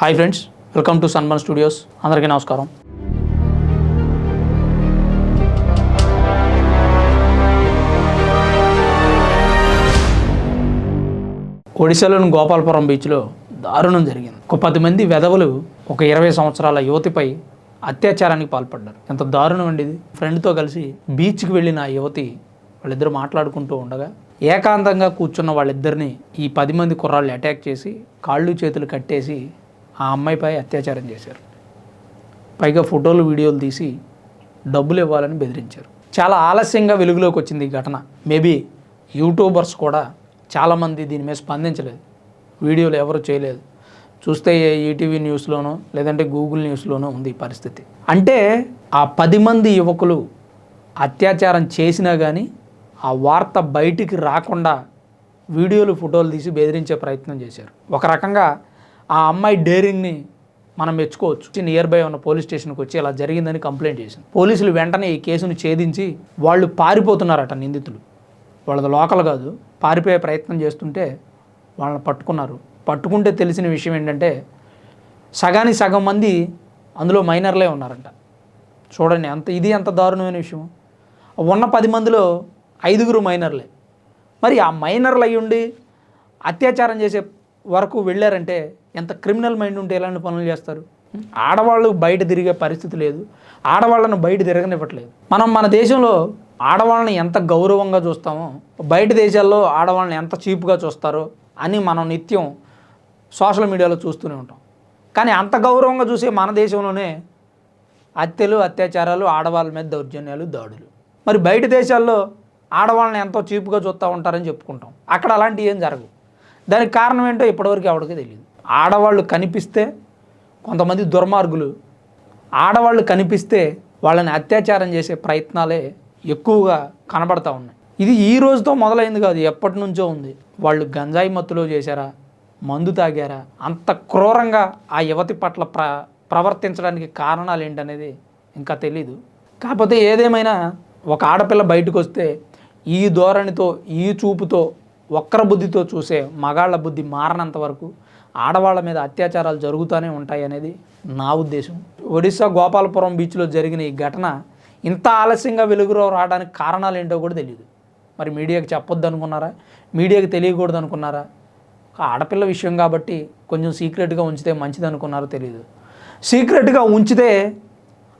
Hi friends welcome to Sanman studios. అందరికీ నమస్కారం. ఒడిశాలోని గోపాలపురం బీచ్లో దారుణం జరిగింది. ఒక పది మంది వెధవలు ఒక ఇరవై సంవత్సరాల యువతిపై అత్యాచారానికి పాల్పడ్డారు. ఎంత దారుణం అండి ఇది. ఫ్రెండ్తో కలిసి బీచ్కి వెళ్ళిన ఆ యువతి వాళ్ళిద్దరు మాట్లాడుకుంటూ ఉండగా ఏకాంతంగా కూర్చున్న వాళ్ళిద్దరిని ఈ పది మంది కుర్రాళ్ళు అటాక్ చేసి కాళ్ళు చేతులు కట్టేసి ఆ అమ్మాయిపై అత్యాచారం చేశారు. పైగా ఫోటోలు వీడియోలు తీసి డబ్బులు ఇవ్వాలని బెదిరించారు. చాలా ఆలస్యంగా వెలుగులోకి వచ్చింది ఈ ఘటన. మేబీ యూట్యూబర్స్ కూడా చాలామంది దీని మీద స్పందించలేదు. వీడియోలు ఎవరు చేయలేదు. చూస్తే ఈటీవీ న్యూస్లోనో లేదంటే గూగుల్ న్యూస్లోనో ఉంది ఈ పరిస్థితి. అంటే ఆ పది మంది యువకులు అత్యాచారం చేసినా కానీ ఆ వార్త బయటికి రాకుండా వీడియోలు ఫోటోలు తీసి బెదిరించే ప్రయత్నం చేశారు. ఒక రకంగా ఆ అమ్మాయి డేరింగ్ని మనం మెచ్చుకోవచ్చు. నియర్ బై ఉన్న పోలీస్ స్టేషన్కి వచ్చి ఇలా జరిగిందని కంప్లైంట్ చేసింది. పోలీసులు వెంటనే ఈ కేసును ఛేదించి వాళ్ళు పారిపోతున్నారట నిందితులు. వాళ్ళది లోకల్ కాదు. పారిపోయే ప్రయత్నం చేస్తుంటే వాళ్ళని పట్టుకున్నారు. పట్టుకుంటే తెలిసిన విషయం ఏంటంటే సగానికి సగం మంది అందులో మైనర్లే ఉన్నారంట. చూడండి అంత ఇది ఎంత దారుణమైన విషయం. ఉన్న పది మందిలో ఐదుగురు మైనర్లే. మరి ఆ మైనర్లు అయ్యుండి ఉండి అత్యాచారం చేసే వరకు వెళ్ళారంటే ఎంత క్రిమినల్ మైండ్ ఉంటే ఎలాంటి పనులు చేస్తారు? ఆడవాళ్ళు బయట తిరిగే పరిస్థితి లేదు. ఆడవాళ్ళను బయట తిరగనివ్వట్లేదు. మనం మన దేశంలో ఆడవాళ్ళని ఎంత గౌరవంగా చూస్తామో బయట దేశాల్లో ఆడవాళ్ళని ఎంత చీప్గా చూస్తారో అని మనం నిత్యం సోషల్ మీడియాలో చూస్తూనే ఉంటాం. కానీ అంత గౌరవంగా చూసే మన దేశంలోనే హత్యలు అత్యాచారాలు ఆడవాళ్ళ మీద దౌర్జన్యాలు దాడులు. మరి బయట దేశాల్లో ఆడవాళ్ళని ఎంతో చీపుగా చూస్తూ ఉంటారని చెప్పుకుంటాం. అక్కడ అలాంటివి ఏం జరగవు. దానికి కారణం ఏంటో ఇప్పటివరకు ఎవరికి తెలియదు. ఆడవాళ్ళు కనిపిస్తే కొంతమంది దుర్మార్గులు ఆడవాళ్ళు కనిపిస్తే వాళ్ళని అత్యాచారం చేసే ప్రయత్నాలే ఎక్కువగా కనబడతా ఉన్నాయి. ఇది ఈ రోజుతో మొదలైంది కాదు ఎప్పటి నుంచో ఉంది. వాళ్ళు గంజాయి మత్తులో చేశారా? మందు తాగారా? అంత క్రూరంగా ఆ యువతి పట్ల ప్ర ప్రవర్తించడానికి కారణాలు ఏంటనేది ఇంకా తెలీదు. కాకపోతే ఏదేమైనా ఒక ఆడపిల్ల బయటకు వస్తే ఈ ధోరణితో ఈ చూపుతో వక్ర బుద్ధితో చూసే మగాళ్ళ బుద్ధి మారనంత వరకు ఆడవాళ్ళ మీద అత్యాచారాలు జరుగుతూనే ఉంటాయి అనేది నా ఉద్దేశం. ఒడిశా గోపాలపురం బీచ్లో జరిగిన ఈ ఘటన ఇంత ఆలస్యంగా వెలుగులో రావడానికి కారణాలు ఏంటో కూడా తెలియదు. మరి మీడియాకి చెప్పొద్దు అనుకున్నారా? మీడియాకి తెలియకూడదు అనుకున్నారా? ఆడపిల్ల విషయం కాబట్టి కొంచెం సీక్రెట్గా ఉంచితే మంచిది అనుకున్నారో తెలియదు. సీక్రెట్గా ఉంచితే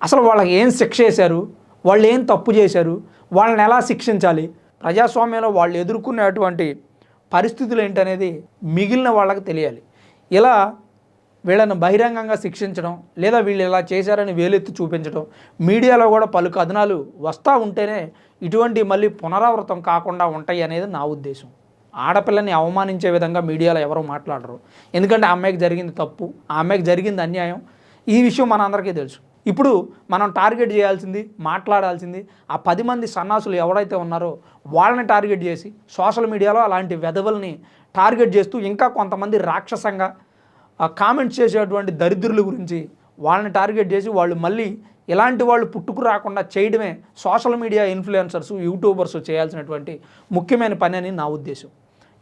అసలు వాళ్ళకి ఏం శిక్ష చేశారు వాళ్ళు ఏం తప్పు చేశారు? వాళ్ళని ఎలా శిక్షించాలి? ప్రజాస్వామ్యంలో వాళ్ళు ఎదుర్కొనేటువంటి పరిస్థితులు ఏంటనేది మిగిలిన వాళ్ళకి తెలియాలి. ఇలా వీళ్ళని బహిరంగంగా శిక్షించడం లేదా వీళ్ళు ఇలా చేశారని వేలెత్తి చూపించడం మీడియాలో కూడా పలు కథనాలు వస్తూ ఉంటేనే ఇటువంటి మళ్ళీ పునరావృతం కాకుండా ఉంటాయి అనేది నా ఉద్దేశం. ఆడపిల్లని అవమానించే విధంగా మీడియాలో ఎవరు మాట్లాడరు. ఎందుకంటే ఆ అమ్మాయికి జరిగింది తప్పు ఆ అమ్మాయికి జరిగింది అన్యాయం. ఈ విషయం మనందరికీ తెలుసు. ఇప్పుడు మనం టార్గెట్ చేయాల్సింది మాట్లాడాల్సింది ఆ పది మంది సన్నాసులు ఎవరైతే ఉన్నారో వాళ్ళని టార్గెట్ చేసి సోషల్ మీడియాలో అలాంటి వెధవల్ని టార్గెట్ చేస్తూ ఇంకా కొంతమంది రాక్షసంగా కామెంట్స్ చేసేటువంటి దరిద్రుల గురించి వాళ్ళని టార్గెట్ చేసి వాళ్ళు మళ్ళీ ఇలాంటి వాళ్ళు పుట్టుకు రాకుండా చేయడమే సోషల్ మీడియా ఇన్ఫ్లుయెన్సర్స్ యూట్యూబర్స్ చేయాల్సినటువంటి ముఖ్యమైన పని అని నా ఉద్దేశం.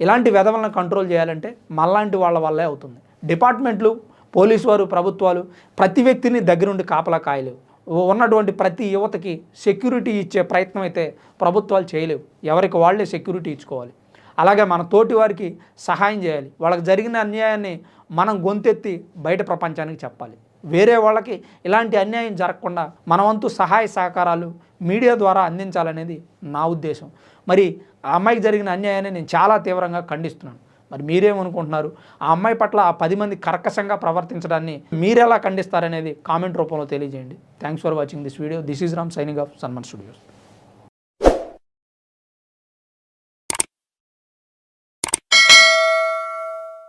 ఇలాంటి వెధవలను కంట్రోల్ చేయాలంటే మళ్ళాంటి వాళ్ళ వల్లే అవుతుంది. డిపార్ట్మెంట్లు పోలీసు వారు ప్రభుత్వాలు ప్రతి వ్యక్తిని దగ్గరుండి కాపలా కాయలేవు. ఉన్నటువంటి ప్రతి యువతకి సెక్యూరిటీ ఇచ్చే ప్రయత్నం అయితే ప్రభుత్వాలు చేయలేవు. ఎవరికి వాళ్ళే సెక్యూరిటీ ఇచ్చుకోవాలి. అలాగే మన తోటి వారికి సహాయం చేయాలి. వాళ్ళకి జరిగిన అన్యాయాన్ని మనం గొంతెత్తి బయట ప్రపంచానికి చెప్పాలి. వేరే వాళ్ళకి ఇలాంటి అన్యాయం జరగకుండా మనవంతు సహాయ సహకారాలు మీడియా ద్వారా అందించాలనేది నా ఉద్దేశం. మరి ఆ అమ్మాయికి జరిగిన అన్యాయాన్ని నేను చాలా తీవ్రంగా ఖండిస్తున్నాను. మరి మీరేమనుకుంటున్నారు? ఆ అమ్మాయి పట్ల ఆ పది మంది కర్కశంగా ప్రవర్తించడాన్ని మీరెలా ఖండిస్తారనేది కామెంట్ రూపంలో తెలియజేయండి. Thanks for watching this video this is Ram signing off Sanman studios